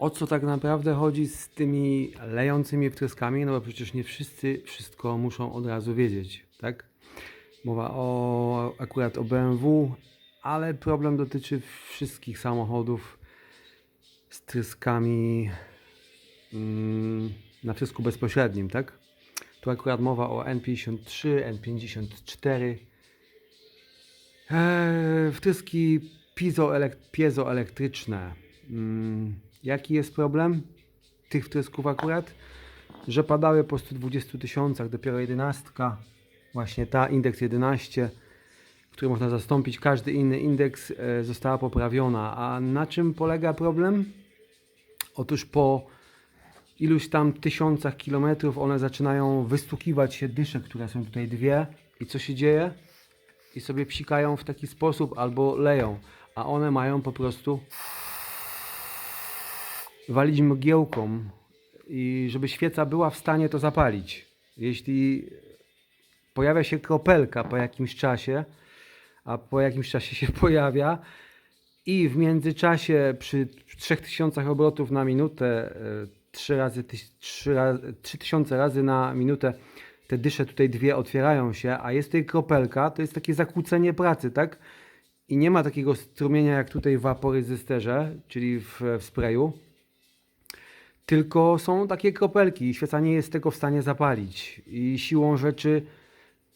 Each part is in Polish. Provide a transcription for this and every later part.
o co tak naprawdę chodzi z tymi lejącymi wtryskami, no bo przecież nie wszyscy wszystko muszą od razu wiedzieć, tak? Mowa o akurat o BMW, ale problem dotyczy wszystkich samochodów z tryskami mm, na wtrysku bezpośrednim, tak? Tu akurat mowa o N53, N54. Eee, wtryski piezoelek- piezoelektryczne. Mm, jaki jest problem tych wtrysków akurat? Że padały po 120 tysiącach, dopiero 11, właśnie ta indeks 11, który można zastąpić każdy inny indeks, e, została poprawiona. A na czym polega problem? Otóż po iluś tam tysiącach kilometrów one zaczynają wystukiwać się dysze, które są tutaj dwie. I co się dzieje? I sobie psikają w taki sposób albo leją, a one mają po prostu walić mgiełką i żeby świeca była w stanie to zapalić. Jeśli pojawia się kropelka po jakimś czasie, a po jakimś czasie się pojawia i w międzyczasie przy 3000 obrotów na minutę, 3 razy, 3 razy 3000 razy na minutę te dysze tutaj dwie otwierają się, a jest tutaj kropelka, to jest takie zakłócenie pracy, tak? I nie ma takiego strumienia jak tutaj w waporyzysterze, czyli w, w sprayu, tylko są takie kropelki i świeca nie jest tego w stanie zapalić. I siłą rzeczy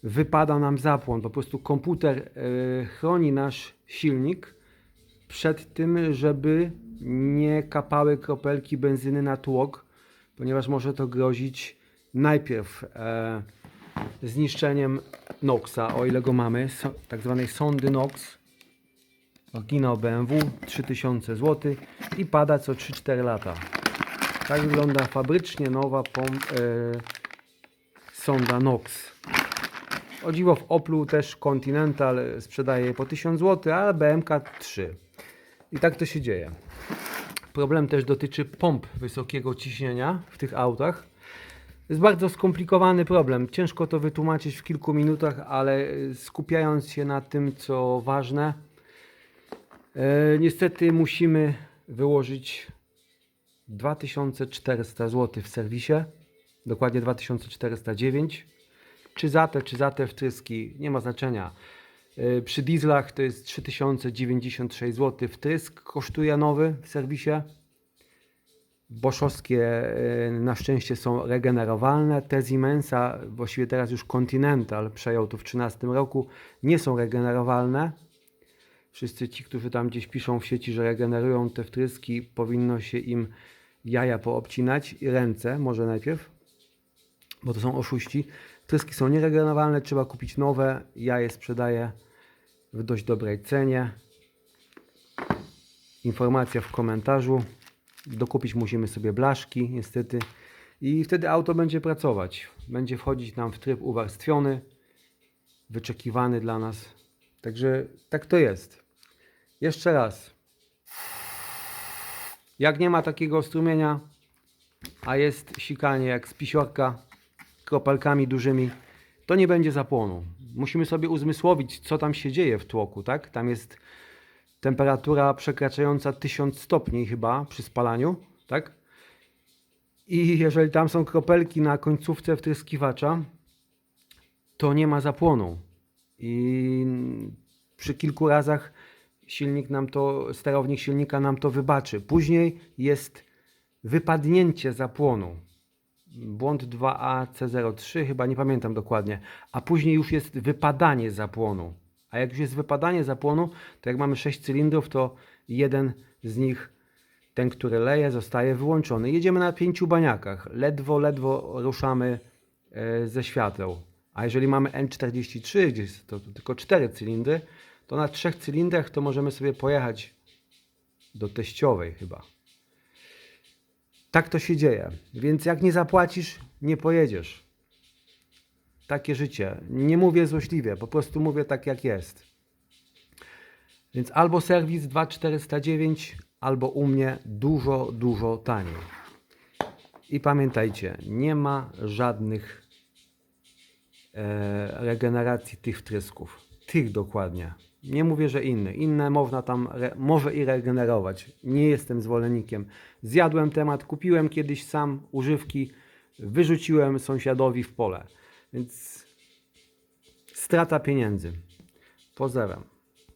wypada nam zapłon. Po prostu komputer e, chroni nasz silnik przed tym, żeby nie kapały kropelki benzyny na tłok, ponieważ może to grozić najpierw e, zniszczeniem NOXa, o ile go mamy, tak zwanej sondy NOx, oryginał BMW, 3000 zł i pada co 3-4 lata. Tak wygląda fabrycznie nowa pomp, e, sonda NOx. O dziwo w Oplu też Continental sprzedaje je po 1000 zł, ale BMK 3. I tak to się dzieje. Problem też dotyczy pomp wysokiego ciśnienia w tych autach. Jest bardzo skomplikowany problem. Ciężko to wytłumaczyć w kilku minutach, ale skupiając się na tym, co ważne, e, niestety musimy wyłożyć 2400 zł w serwisie, dokładnie 2409. Czy za te, czy za te wtryski, nie ma znaczenia. E, Przy dieslach to jest 3096 zł wtrysk, kosztuje nowy w serwisie. Boszowskie e, na szczęście są regenerowalne. Te Siemensa, właściwie teraz już Continental przejął to w 2013 roku, nie są regenerowalne. Wszyscy ci, którzy tam gdzieś piszą w sieci, że regenerują te wtryski, powinno się im jaja poobcinać i ręce, może najpierw, bo to są oszuści. Wtryski są nieregenerowalne, trzeba kupić nowe. Ja je sprzedaję w dość dobrej cenie. Informacja w komentarzu. Dokupić musimy sobie blaszki, niestety. I wtedy auto będzie pracować. Będzie wchodzić nam w tryb uwarstwiony, wyczekiwany dla nas. Także tak to jest. Jeszcze raz. Jak nie ma takiego strumienia, a jest sikanie jak z pisiorka, kropelkami dużymi, to nie będzie zapłonu. Musimy sobie uzmysłowić, co tam się dzieje w tłoku, tak? Tam jest temperatura przekraczająca 1000 stopni chyba przy spalaniu, tak? I jeżeli tam są kropelki na końcówce wtryskiwacza, to nie ma zapłonu. I przy kilku razach silnik nam to, sterownik silnika nam to wybaczy. Później jest wypadnięcie zapłonu. Błąd 2AC03, chyba nie pamiętam dokładnie. A później już jest wypadanie zapłonu. A jak już jest wypadanie zapłonu, to jak mamy 6 cylindrów, to jeden z nich, ten, który leje, zostaje wyłączony. Jedziemy na pięciu baniakach. Ledwo, ledwo ruszamy e, ze świateł. A jeżeli mamy N43, gdzie jest to tylko 4 cylindry, to na trzech cylindrach to możemy sobie pojechać do teściowej chyba. Tak to się dzieje. Więc jak nie zapłacisz, nie pojedziesz. Takie życie. Nie mówię złośliwie, po prostu mówię tak jak jest. Więc albo serwis 2409, albo u mnie dużo, dużo taniej. I pamiętajcie, nie ma żadnych e, regeneracji tych wtrysków. Tych dokładnie. Nie mówię, że inne. Inne można tam może i regenerować. Nie jestem zwolennikiem. Zjadłem temat, kupiłem kiedyś sam używki, wyrzuciłem sąsiadowi w pole. Więc strata pieniędzy. Pozdrawiam.